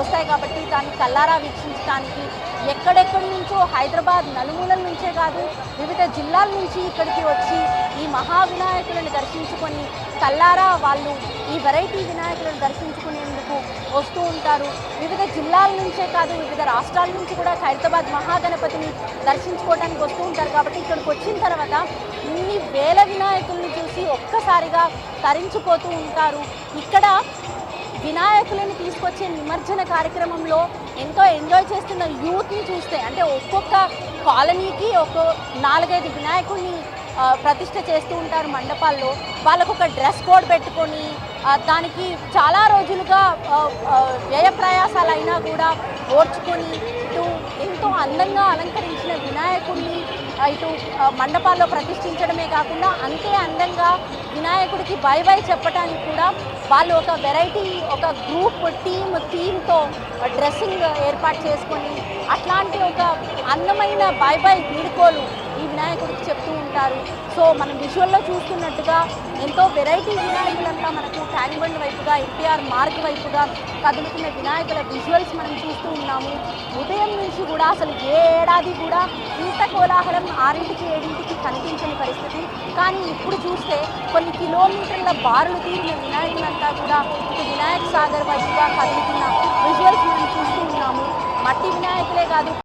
వస్తాయి కాబట్టి దాన్ని కల్లారా వీక్షించడానికి ఎక్కడెక్కడి నుంచో హైదరాబాద్ నలుమూలల నుంచే కాదు వివిధ జిల్లాల నుంచి ఇక్కడికి వచ్చి ఈ మహా వినాయకులను దర్శించుకొని కల్లారా వాళ్ళు ఈ వెరైటీ వినాయకులను దర్శించుకునేందుకు వస్తూ ఉంటారు. వివిధ జిల్లాల నుంచే కాదు వివిధ రాష్ట్రాల నుంచి కూడా హైదరాబాద్ మహాగణపతిని దర్శించుకోవడానికి వస్తూ ఉంటారు. కాబట్టి ఇక్కడికి వచ్చిన తర్వాత ఇన్ని వేల వినాయకుల్ని చూసి ఒక్కసారిగా తరించిపోతూ ఉంటారు. ఇక్కడ వినాయకులని తీసుకొచ్చే నిమజ్జన కార్యక్రమంలో ఎంతో ఎంజాయ్ చేస్తున్న యూత్ని చూస్తే అంటే ఒక్కొక్క కాలనీకి ఒక నాలుగైదు వినాయకుడిని ప్రతిష్ట చేస్తూ ఉంటారు మండపాల్లో. వాళ్ళకు ఒక డ్రెస్ కోడ్ పెట్టుకొని దానికి చాలా రోజులుగా వ్యయ ప్రయాసాలైనా కూడా ఓర్చుకొని ఇటు ఎంతో అందంగా అలంకరించిన వినాయకుడిని ఇటు మండపాల్లో ప్రతిష్ఠించడమే కాకుండా అంతే అందంగా వినాయకుడికి బై బై చెప్పడానికి కూడా వాళ్ళు ఒక వెరైటీ ఒక గ్రూప్ టీమ్ థీమ్తో డ్రెస్సింగ్ ఏర్పాటు చేసుకొని అట్లాంటి ఒక అందమైన బై బై వీడుకోలు వినాయకుడికి చెప్తూ ఉంటారు. సో మనం విజువల్లో చూస్తున్నట్టుగా ఎంతో వెరైటీ వినాయకులంతా మనకు ట్యాంక్బండ్ వైపుగా ఎన్టీఆర్ మార్క్ వైపుగా కదులుతున్న వినాయకుల విజువల్స్ మనం చూస్తూ ఉన్నాము. ఉదయం నుంచి కూడా అసలు ఏ ఏడాది కూడా ఇంత కోలాహలం ఆరింటికి ఏడింటికి కనిపించని పరిస్థితి. కానీ ఇప్పుడు చూస్తే కొన్ని కిలోమీటర్ల బారులు తీరిన వినాయకులంతా కూడా ఇటు వినాయక సాగర్ వైపుగా కదులుతున్న విజువల్స్ మనం చూస్తూ ఉన్నాము. మట్టి వినాయకులే కాదు